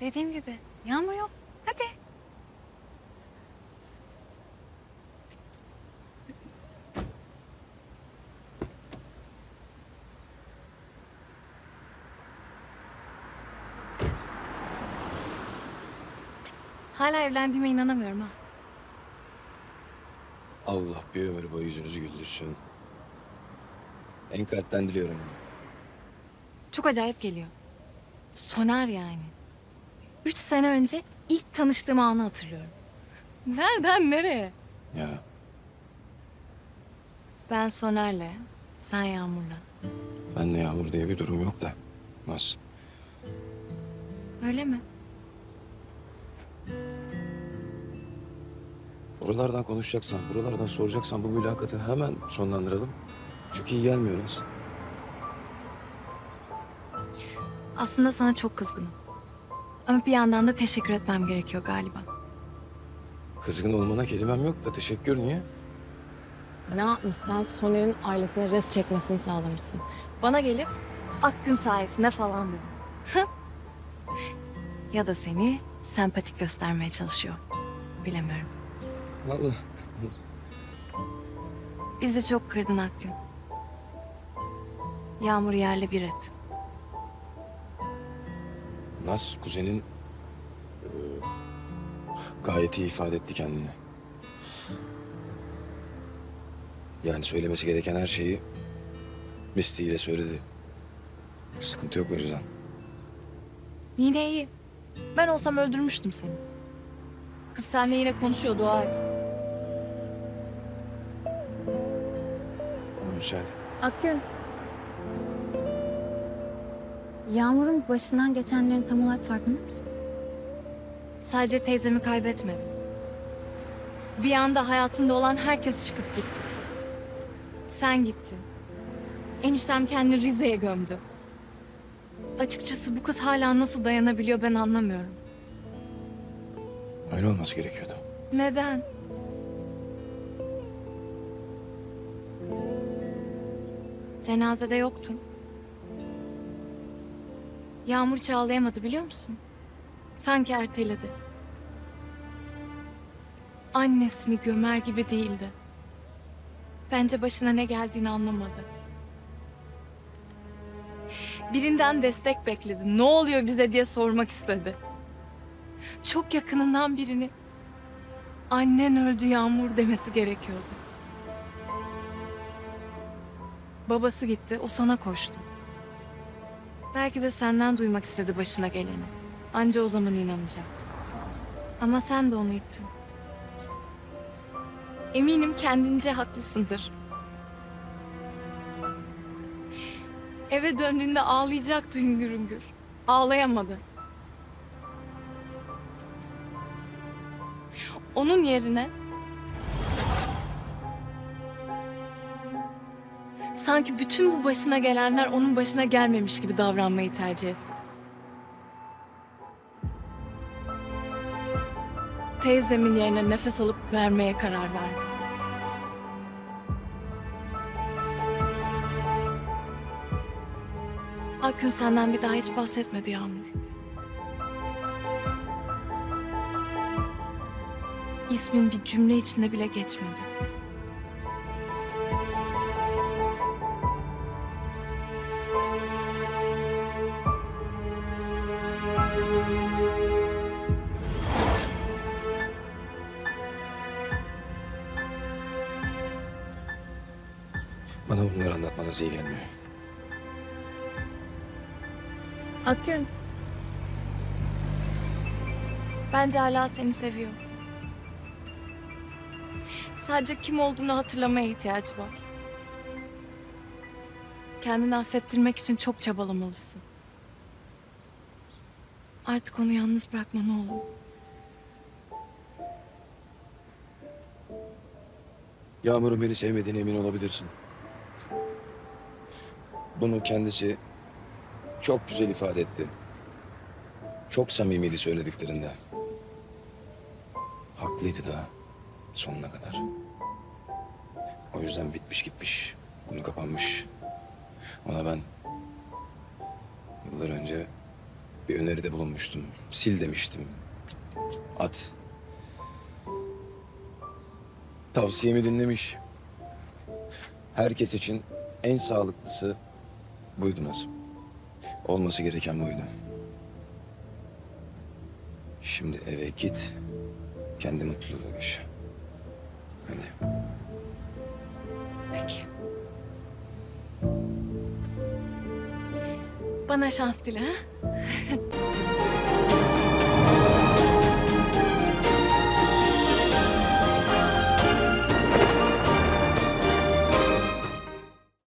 Dediğim gibi yağmur yok. Hadi. Hala evlendiğime inanamıyorum ha. Allah bir ömür boyu yüzünüzü güldürsün. En kalpten diliyorum. Çok acayip geliyor. Soner yani. Üç sene önce ilk tanıştığım anı hatırlıyorum. Nereden nereye? Ya Ben Soner'le, sen Yağmur'la. benle Yağmur diye bir durum yok da. Nasıl? Öyle mi? Buralardan konuşacaksan, buralardan soracaksan bu mülakatı hemen sonlandıralım. Çünkü iyi gelmiyor Naz. Aslında sana çok kızgınım. Ama bir yandan da teşekkür etmem gerekiyor galiba. Kızgın olmana kelimem yok da teşekkür niye? Ne yapmışsan Soner'in ailesine res çekmesini sağlamışsın. Bana gelip Akgün sayesinde falan dedi. ya da seni sempatik göstermeye çalışıyor. Bilemiyorum. Allah. Bizi çok kırdın Akgün. Yağmur yerle bir et. Naz kuzenin e, gayet iyi ifade etti kendini. Yani söylemesi gereken her şeyi misliyle söyledi. Sıkıntı yok o yüzden. Yine iyi. Ben olsam öldürmüştüm seni. Kız seninle yine konuşuyor dua et. Müsaade. Akgün. Yağmur'un başından geçenlerin tam olarak farkında mısın? Sadece teyzemi kaybetmedim. Bir anda hayatında olan herkes çıkıp gitti. Sen gittin. Eniştem kendini Rize'ye gömdü. Açıkçası bu kız hala nasıl dayanabiliyor ben anlamıyorum. Öyle olması gerekiyordu. Neden? Cenazede yoktun. Yağmur hiç ağlayamadı biliyor musun? Sanki erteledi. Annesini gömer gibi değildi. Bence başına ne geldiğini anlamadı. Birinden destek bekledi. Ne oluyor bize diye sormak istedi. Çok yakınından birini annen öldü Yağmur demesi gerekiyordu. Babası gitti, o sana koştu. Belki de senden duymak istedi başına geleni. Anca o zaman inanacaktı. Ama sen de onu ittin. Eminim kendince haklısındır. Eve döndüğünde ağlayacaktı hüngür hüngür. Ağlayamadı. Onun yerine sanki bütün bu başına gelenler onun başına gelmemiş gibi davranmayı tercih etti. Teyzemin yerine nefes alıp vermeye karar verdi. Akgün senden bir daha hiç bahsetmedi Yağmur. İsmin bir cümle içinde bile geçmedi. Bana bunları anlatmanız iyi gelmiyor. Akgün. Bence hala seni seviyor. Sadece kim olduğunu hatırlamaya ihtiyacı var. Kendini affettirmek için çok çabalamalısın. Artık onu yalnız bırakma ne olur. Yağmur'un beni sevmediğine emin olabilirsin. Bunu kendisi çok güzel ifade etti. Çok samimiydi söylediklerinde. Haklıydı da sonuna kadar. O yüzden bitmiş gitmiş, konu kapanmış. Ona ben yıllar önce Bir öneride bulunmuştum. Sil demiştim. At. Tavsiyemi dinlemiş. Herkes için en sağlıklısı buydu Nazım. Olması gereken buydu. Şimdi eve git. Kendi mutluluğunu yaşa. Hadi. Peki. Bana şans dile?